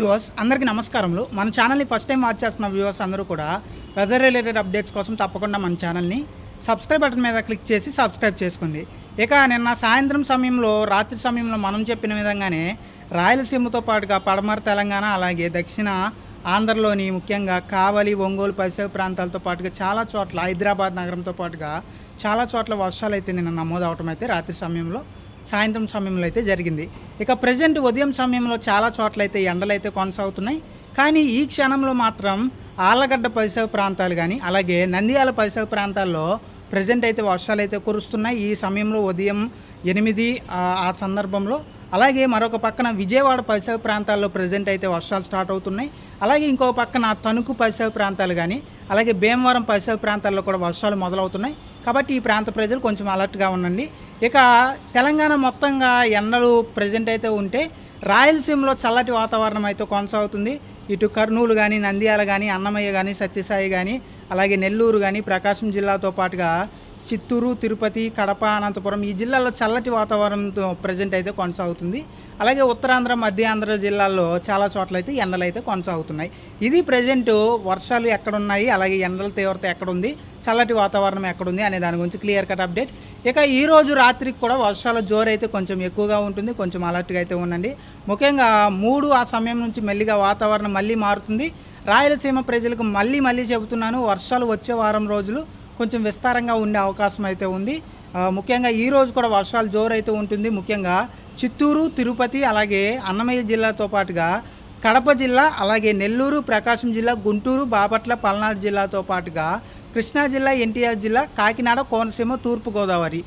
Viewers అందరికీ నమస్కారములు. మన ఛానల్ని ఫస్ట్ టైం వాచ్ చేస్తున్న వ్యూవర్స్ అందరూ కూడా వెదర్ రిలేటెడ్ అప్డేట్స్ కోసం తప్పకుండా మన ఛానల్ని సబ్స్క్రైబ్ బటన్ మీద క్లిక్ చేసి సబ్స్క్రైబ్ చేసుకోండి. ఇక నిన్న సాయంత్రం సమయంలో రాత్రి సమయంలో మనం చెప్పిన విధంగానే రాయలసీమతో పాటుగా పడమర తెలంగాణ అలాగే దక్షిణ ఆంధ్రలోని ముఖ్యంగా కావలి ఒంగోలు పరిసర ప్రాంతాలతో పాటుగా చాలా చోట్ల హైదరాబాద్ నగరంతో పాటుగా చాలా చోట్ల వర్షాలు అయితే నిన్న నమోదు అయితే రాత్రి సమయంలో సాయంత్రం సమయంలో అయితే జరిగింది. ఇక ప్రజెంట్ ఉదయం సమయంలో చాలా చోట్ల అయితే ఎండలు అయితే కొనసాగుతున్నాయి. కానీ ఈ క్షణంలో మాత్రం ఆళ్ళగడ్డ పరిసర ప్రాంతాలు కానీ అలాగే నంద్యాల పరిసర ప్రాంతాల్లో ప్రజెంట్ అయితే వర్షాలు అయితే కురుస్తున్నాయి. ఈ సమయంలో ఉదయం ఎనిమిది ఆ- ఆ సందర్భంలో అలాగే మరొక పక్కన విజయవాడ పరిసర ప్రాంతాల్లో ప్రజెంట్ అయితే వర్షాలు స్టార్ట్ అవుతున్నాయి. అలాగే ఇంకో పక్కన తణుకు పరిసర ప్రాంతాలు కానీ అలాగే భీమవరం పరిసర ప్రాంతాల్లో కూడా వర్షాలు మొదలవుతున్నాయి. కాబట్టి ఈ ప్రాంత ప్రజలు కొంచెం అలర్ట్గా ఉండండి. ఇక తెలంగాణ మొత్తంగా ఎండలు ప్రజెంట్ అయితే ఉంటే రాయలసీమలో చల్లటి వాతావరణం అయితే కొనసాగుతుంది. ఇటు కర్నూలు కానీ నంద్యాల కానీ అన్నమయ్య కానీ సత్యసాయి కానీ అలాగే నెల్లూరు కానీ ప్రకాశం జిల్లాతో పాటుగా చిత్తూరు తిరుపతి కడప అనంతపురం ఈ జిల్లాల్లో చల్లటి వాతావరణంతో ప్రజెంట్ అయితే కొనసాగుతుంది. అలాగే ఉత్తరాంధ్ర మధ్యాంధ్ర జిల్లాల్లో చాలా చోట్ల అయితే ఎండలు అయితే కొనసాగుతున్నాయి. ఇది ప్రజెంట్ వర్షాలు ఎక్కడున్నాయి అలాగే ఎండల తీవ్రత ఎక్కడుంది చల్లటి వాతావరణం ఎక్కడుంది అనే దాని గురించి క్లియర్ కట్ అప్డేట్ ఇక ఈ రోజు రాత్రికి కూడా వర్షాల జోరు అయితే కొంచెం ఎక్కువగా ఉంటుంది కొంచెం అలర్ట్గా అయితే ఉండండి. ముఖ్యంగా మూడు ఆ సమయం నుంచి మెల్లిగా వాతావరణం మళ్ళీ మారుతుంది. రాయలసీమ ప్రజలకు మళ్ళీ మళ్ళీ చెబుతున్నాను వర్షాలు వచ్చే వారం రోజులు కొంచెం విస్తారంగా ఉండే అవకాశం అయితే ఉంది. ముఖ్యంగా ఈ రోజు కూడా వర్షాలు జోరైతే ఉంటుంది. ముఖ్యంగా చిత్తూరు తిరుపతి అలాగే అన్నమయ్య జిల్లాతో పాటుగా కడప జిల్లా అలాగే నెల్లూరు ప్రకాశం జిల్లా గుంటూరు బాపట్ల పల్నాడు జిల్లాతో పాటుగా కృష్ణా జిల్లా ఎన్టీఆర్ జిల్లా కాకినాడ కోనసీమ తూర్పుగోదావరి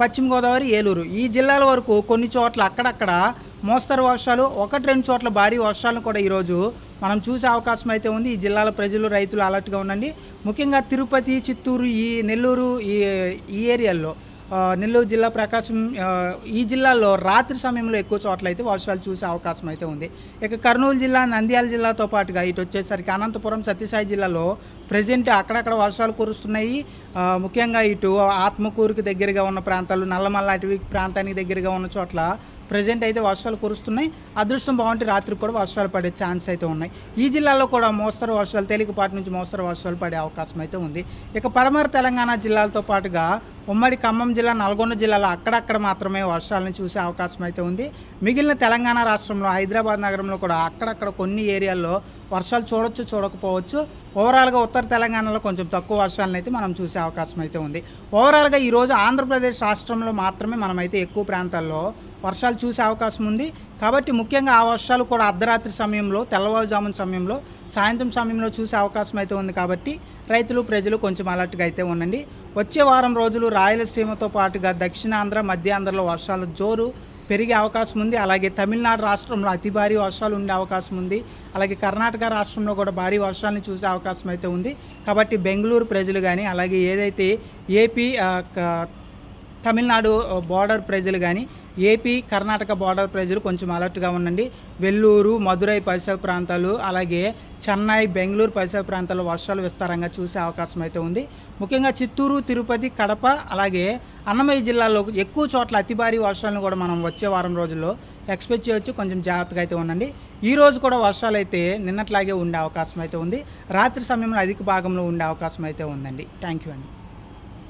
పశ్చిమ గోదావరి ఏలూరు. ఈ జిల్లాల వరకు కొన్ని చోట్ల అక్కడక్కడ మోస్తరు వర్షాలు ఒకటి రెండు చోట్ల భారీ వర్షాలను కూడా ఈరోజు మనం చూసే అవకాశం అయితే ఉంది. ఈ జిల్లాల ప్రజలు రైతులు అలర్ట్గా ఉండండి. ముఖ్యంగా తిరుపతి చిత్తూరు ఈ నెల్లూరు ఈ ఈ ఏరియాల్లో నెల్లూరు జిల్లా ప్రకాశం ఈ జిల్లాలో రాత్రి సమయంలో ఎక్కువ చోట్ల అయితే వర్షాలు చూసే అవకాశం అయితే ఉంది. ఇక కర్నూలు జిల్లా నంద్యాల జిల్లాతో పాటుగా ఇటు వచ్చేసరికి అనంతపురం సత్యసాయి జిల్లాలో ప్రజెంట్ అక్కడక్కడ వర్షాలు కురుస్తున్నాయి. ముఖ్యంగా ఇటు ఆత్మకూరుకి దగ్గరగా ఉన్న ప్రాంతాలు నల్లమల్ల అటవీ ప్రాంతానికి దగ్గరగా ఉన్న చోట్ల ప్రజెంట్ అయితే వర్షాలు కురుస్తున్నాయి. అదృష్టం బాగుంటే రాత్రికి కూడా వర్షాలు పడే ఛాన్స్ అయితే ఉన్నాయి. ఈ జిల్లాలో కూడా మోస్తరు వర్షాలు తేలికపాటి నుంచి మోస్తరు వర్షాలు పడే అవకాశం అయితే ఉంది. ఇక పడమర తెలంగాణ జిల్లాలతో పాటుగా ఉమ్మడి ఖమ్మం జిల్లా నల్గొండ జిల్లాలో అక్కడక్కడ మాత్రమే వర్షాలను చూసే అవకాశం అయితే ఉంది. మిగిలిన తెలంగాణ రాష్ట్రంలో హైదరాబాద్ నగరంలో కూడా అక్కడక్కడ కొన్ని ఏరియాల్లో వర్షాలు చూడొచ్చు చూడకపోవచ్చు. ఓవరాల్గా ఉత్తర తెలంగాణలో కొంచెం తక్కువ వర్షాలను అయితే మనం చూసే అవకాశం అయితే ఉంది. ఓవరాల్గా ఈరోజు ఆంధ్రప్రదేశ్ రాష్ట్రంలో మాత్రమే మనమైతే ఎక్కువ ప్రాంతాల్లో వర్షాలు చూసే అవకాశం ఉంది. కాబట్టి ముఖ్యంగా ఆ వర్షాలు కూడా అర్ధరాత్రి సమయంలో తెల్లవారుజామున సమయంలో సాయంత్రం సమయంలో చూసే అవకాశం అయితే ఉంది కాబట్టి రైతులు ప్రజలు కొంచెం అలర్ట్గా అయితే ఉండండి. వచ్చే వారం రోజులు రాయలసీమతో పాటుగా దక్షిణాంధ్ర మధ్యాంధ్రలో వర్షాలు జోరు. పెరిగే అవకాశం ఉంది. అలాగే తమిళనాడు రాష్ట్రంలో అతి భారీ వర్షాలు ఉండే అవకాశం ఉంది. అలాగే కర్ణాటక రాష్ట్రంలో కూడా భారీ వర్షాలను చూసే అవకాశం అయితే ఉంది. కాబట్టి బెంగళూరు ప్రజలు కానీ అలాగే ఏదైతే ఏపీ తమిళనాడు బార్డర్ ప్రజలు కానీ ఏపీ కర్ణాటక బార్డర్ ప్రజలు కొంచెం అలర్ట్గా ఉండండి. వెల్లూరు మదురై పరిసర ప్రాంతాలు అలాగే చెన్నై బెంగళూరు పరిసర ప్రాంతాల్లో వర్షాలు విస్తారంగా చూసే అవకాశం అయితే ఉంది. ముఖ్యంగా చిత్తూరు తిరుపతి కడప అలాగే అన్నమయ్య జిల్లాలో ఎక్కువ చోట్ల అతి భారీ వర్షాలను కూడా మనం వచ్చే వారం రోజుల్లో ఎక్స్పెక్ట్ చేయొచ్చు. కొంచెం జాగ్రత్తగా అయితే ఉండండి. ఈ రోజు కూడా వర్షాలు అయితే నిన్నట్లాగే ఉండే అవకాశం అయితే ఉంది. రాత్రి సమయంలో అధిక భాగంలో ఉండే అవకాశం అయితే ఉందండి. థ్యాంక్ యూ అండి.